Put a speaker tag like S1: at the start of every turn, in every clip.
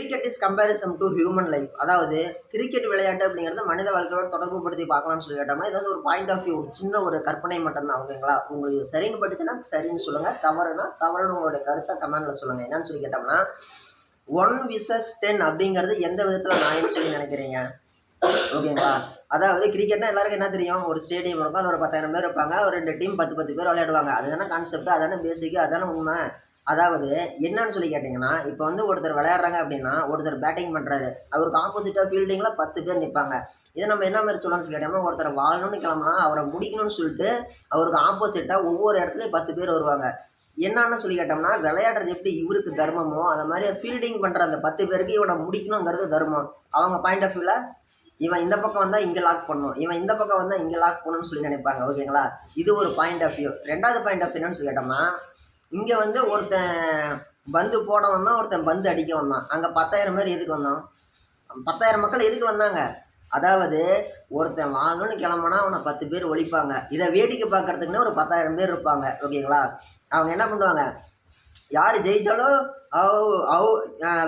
S1: Cricket is comparison to human life அதாவது cricket விளையாட்டு அப்படிங்கிறது மனித வாழ்க்கையோட தொடர்பு படுத்தி பார்க்கலாம்னு சொல்லி கேட்டோம்னா இது வந்து ஒரு பாயிண்ட் ஆஃப் வியூ சின்ன ஒரு கற்பனை மட்டும்தான் ஓகேங்களா? உங்களுக்கு சரின்னு பட்டுச்சுன்னா சரின்னு சொல்லுங்கள் தவறுனா தவறுன்னு உங்களுடைய கருத்தை கமெண்டில் சொல்லுங்கள் என்னன்னு சொல்லி கேட்டோம்னா ஒன் விசஸ் டென் அப்படிங்கிறது எந்த விதத்தில் நான் சொல்லி நினைக்கிறீங்க? ஓகேங்களா? அதாவது கிரிக்கெட்னா எல்லாருக்கும் என்ன தெரியும்? ஒரு ஸ்டேடியம் இருக்கும் அதில் ஒரு பத்தாயிரம் பேர் இருப்பாங்க ஒரு ரெண்டு டீம் பத்து பத்து பேர் விளையாடுவாங்க. அதுதானே கான்செப்ட் அதானே பேசிக்கு அதானே உண்மை. அதாவது என்னன்னு சொல்லி கேட்டிங்கன்னா இப்போ வந்து ஒருத்தர் விளையாடுறாங்க அப்படின்னா ஒருத்தர் பேட்டிங் பண்ணுறாரு அவருக்கு ஆப்போசிட்டாக ஃபீல்டிங்கில் பத்து பேர் நிற்பாங்க இதை நம்ம என்ன மாதிரி சொல்லணும்னு சொல்லி கேட்டோம்னா ஒருத்தர் வாழணும்னு கிளம்புனா அவரை முடிக்கணும்னு சொல்லிட்டு அவருக்கு ஆப்போசிட்டாக ஒவ்வொரு இடத்துலையும் பத்து பேர் வருவாங்க. என்னன்னு சொல்லி கேட்டோம்னா விளையாடுறது எப்படி இவருக்கு தர்மமோ அந்த மாதிரி ஃபீல்டிங் பண்ணுற அந்த பத்து பேருக்கு இவனை முடிக்கணுங்கிறது தர்மம். அவங்க பாயிண்ட் ஆஃப் வியூவில் இவன் இந்த பக்கம் வந்தால் இங்கே லாக் பண்ணணும். இவன் இந்த பக்கம் வந்தால் இங்கே லாக் பண்ணணும்னு சொல்லி நினைப்பாங்க ஓகேங்களா இது ஒரு பாயிண்ட் ஆஃப் வியூ ரெண்டாவது பாயிண்ட் ஆஃப் என்னன்னு சொல்லி கேட்டோம்னா இங்கே வந்து ஒருத்தன் பந்து போட வந்தான் ஒருத்தன் பந்து அடிக்க வந்தான் அங்கே பத்தாயிரம் பேர் எதுக்கு வந்தான் பத்தாயிரம் மக்கள் எதுக்கு வந்தாங்க? அதாவது ஒருத்தன் வாங்கணும்னு கிளம்புனா அவனை பத்து பேர் ஒழிப்பாங்க. இதை வேடிக்கை பார்க்கறதுக்குன்னு ஒரு பத்தாயிரம் பேர் இருப்பாங்க ஓகேங்களா? அவங்க என்ன பண்ணுவாங்க? யார் ஜெயித்தாலும் அவு அவு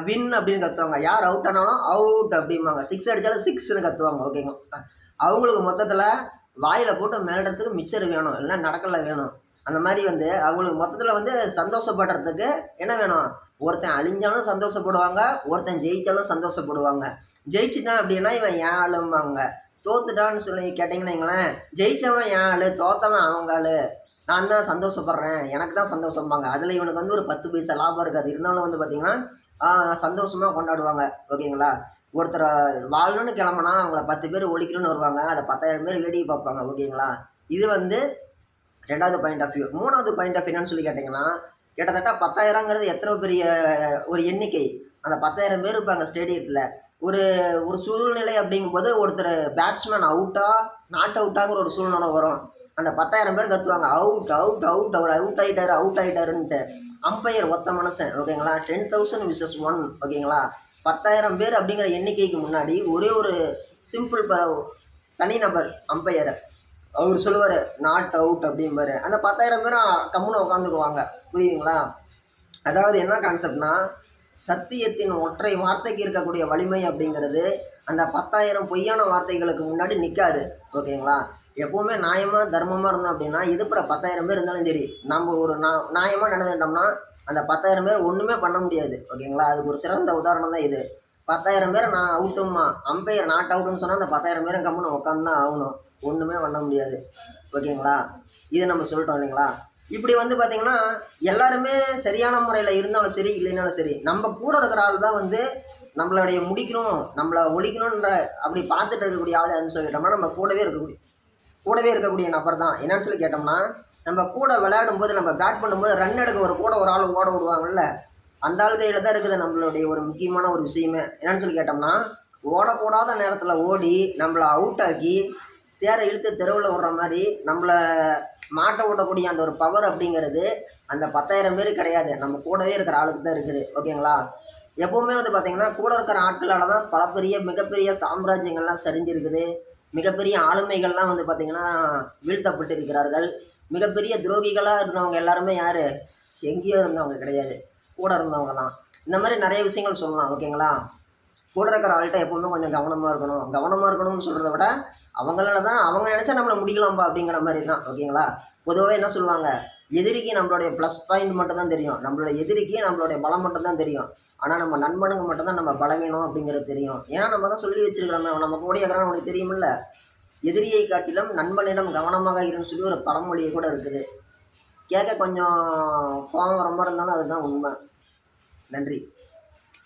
S1: வின் அப்படின்னு கத்துவாங்க. யார் அவுட் ஆனாலும் அவுட் அப்படிம்பாங்க. சிக்ஸ் அடித்தாலும் சிக்ஸ்னு கத்துவாங்க ஓகேங்களா? அவங்களுக்கு மொத்தத்தில் வாயில் போட்டு மிளறதுக்கு மிச்சர் வேணும். இல்லைன்னா நடக்கலை வேணும். அந்த மாதிரி வந்து அவங்களுக்கு மொத்தத்தில் வந்து சந்தோஷப்படுறதுக்கு என்ன வேணும்? ஒருத்தன் அழிஞ்சாலும் சந்தோஷப்படுவாங்க ஒருத்தன் ஜெயித்தாலும் சந்தோஷப்படுவாங்க. ஜெயிச்சிட்டான் அப்படின்னா இவன் ஏன் ஆளும்பாங்க தோத்துட்டான்னு சொல்லி கேட்டிங்கன்னா வைங்களேன், ஜெயிச்சவன் ஏன் ஆளு தோத்தவன் அவங்க ஆளு நான் தான் சந்தோஷப்படுறேன் எனக்கு தான் சந்தோஷம்பாங்க. அதில் இவனுக்கு வந்து ஒரு பத்து பைசா லாபம் இருக்காது இருந்தாலும் வந்து பார்த்திங்கன்னா சந்தோஷமாக கொண்டாடுவாங்க. ஓகேங்களா? ஒருத்தரை வாழணும்னு கிளம்புனா அவங்கள பத்து பேர் ஒழிக்கணும்னு வருவாங்க. அதை பத்தாயிரம் பேர் வேடிக்கை பார்ப்பாங்க. ஓகேங்களா? இது வந்து ரெண்டாவது பாயிண்ட் ஆஃப் வியூ மூணாவது பாயிண்ட் ஆஃப் என்னன்னு சொல்லி கேட்டிங்கன்னா கிட்டத்தட்ட பத்தாயிரங்கிறது எத்தனை பெரிய ஒரு எண்ணிக்கை. அந்த பத்தாயிரம் பேர் இருப்பாங்க ஸ்டேடியத்தில் ஒரு ஒரு சூழ்நிலை அப்படிங்கும்போது ஒருத்தர் பேட்ஸ்மேன் அவுட்டா நாட் அவுட்டாங்கிற ஒரு சூழ்நிலை வரும். அந்த பத்தாயிரம் பேர் கத்துவாங்க. அவுட் அவுட் அவுட் அவர் அவுட் ஆகிட்டாரு அவுட் ஆகிட்டாருன்ட்டு அம்பையர் ஒத்த மனுஷன் ஓகேங்களா? டென் தௌசண்ட் விசஸ் ஒன் ஓகேங்களா? பத்தாயிரம் பேர் அப்படிங்கிற எண்ணிக்கைக்கு முன்னாடி ஒரே ஒரு சிம்பிள் ப தனிநபர் அம்பையர் அவர் சொல்லுவார் நாட் அவுட் அப்படிம்பாரு. அந்த பத்தாயிரம் பேரும் கம்முன்னு உட்காந்துக்குவாங்க புரியுதுங்களா? அதாவது என்ன கான்செப்ட்னா சத்தியத்தின் ஒற்றை வார்த்தைக்கு இருக்கக்கூடிய வலிமை அப்படிங்கிறது அந்த பத்தாயிரம் பொய்யான வார்த்தைகளுக்கு முன்னாடி நிற்காது ஓகேங்களா? எப்போவுமே நியாயமாக தர்மமாக இருந்தோம் அப்படின்னா இதுப்புற பத்தாயிரம் பேர் இருந்தாலும் சரி நம்ம ஒரு நா நியாயமாக நடந்துட்டோம்னா அந்த பத்தாயிரம் பேர் ஒன்றுமே பண்ண முடியாது. ஓகேங்களா? அதுக்கு ஒரு சிறந்த உதாரணம் தான் இது. பத்தாயிரம் பேர் நான் அவுட்டும்மா. அம்பையர் நாட் அவுட்டுன்னு சொன்னால் அந்த பத்தாயிரம் பேரும் கம்முன்னு உட்காந்து தான் ஆகணும். ஒன்றுமே பண்ண முடியாது. ஓகேங்களா? இதை நம்ம சொல்லிட்டோம் இல்லைங்களா? இப்படி வந்து பார்த்திங்கன்னா எல்லாருமே சரியான முறையில் இருந்தாலும் சரி இல்லைனாலும் சரி நம்ம கூட இருக்கிற ஆள் தான் வந்து நம்மளுடைய முடிக்கணும் நம்மளை ஒழிக்கணுன்ற அப்படி பார்த்துட்டு இருக்கக்கூடிய ஆள் அப்படின்னு சொல்லி கேட்டோம்னா நம்ம கூடவே இருக்கக்கூடிய கூடவே இருக்கக்கூடிய நபர் தான். என்னன்னு சொல்லி கேட்டோம்னா நம்ம கூட விளையாடும் போது நம்ம பேட் பண்ணும்போது ரன் எடுக்க ஒரு கூட ஒரு ஆள் ஓட விடுவாங்கல்ல அந்த ஆள் கையில் தான் இருக்குது நம்மளுடைய ஒரு முக்கியமான ஒரு விஷயமே. என்னன்னு சொல்லி கேட்டோம்னா ஓடக்கூடாத நேரத்தில் ஓடி நம்மளை அவுட் ஆக்கி தேரை இழுத்து தெருவில் விடுற மாதிரி நம்மளை மாட்டை ஓட்டக்கூடிய அந்த ஒரு பவர் அப்படிங்கிறது அந்த பத்தாயிரம் பேர் கிடையாது. நம்ம கூடவே இருக்கிற ஆளுக்கு தான் இருக்குது. ஓகேங்களா? எப்போவுமே வந்து பார்த்திங்கன்னா கூட இருக்கிற ஆட்களால் தான் பல பெரிய மிகப்பெரிய சாம்ராஜ்யங்கள்லாம் சரிஞ்சிருக்குது. மிகப்பெரிய ஆளுமைகள்லாம் வந்து பார்த்திங்கன்னா வீழ்த்தப்பட்டு இருக்கிறார்கள் மிகப்பெரிய துரோகிகளாக இருந்தவங்க எல்லாருமே யார்? எங்கேயோ இருந்தவங்க கிடையாது. கூட இருந்தவங்க தான் இந்த மாதிரி நிறைய விஷயங்கள் சொல்லலாம் ஓகேங்களா? கூட இருக்கிற ஆள்கிட்ட எப்போவுமே கொஞ்சம் கவனமாக இருக்கணும். கவனமாக இருக்கணும்னு சொல்கிறத விட அவங்களால தான் அவங்க நினச்சா நம்மளை முடிக்கலாம்பா அப்படிங்கிற மாதிரி தான் ஓகேங்களா? பொதுவாக என்ன சொல்லுவாங்க? எதிரிக்கு நம்மளுடைய ப்ளஸ் பாயிண்ட் மட்டும் தான் தெரியும். நம்மளோட எதிரிக்கு நம்மளுடைய பலம் மட்டும் தான் தெரியும். ஆனால் நம்ம நண்பனுங்க மட்டும் தான் நம்ம பலவீனம் அப்படிங்கிறது தெரியும். ஏன்னா நம்ம தான் சொல்லி வச்சிருக்கிறோம் நம்ம கூட இருக்கிறோம் உனக்கு தெரியுமில்ல? எதிரியை காட்டிலும் நண்பனிடம் கவனமாக இருன்னு சொல்லி ஒரு பழமொழியை கூட இருக்குது. கேட்க கொஞ்சம் கோபம் ரொம்ப இருந்தாலும் அதுதான் உண்மை. நன்றி.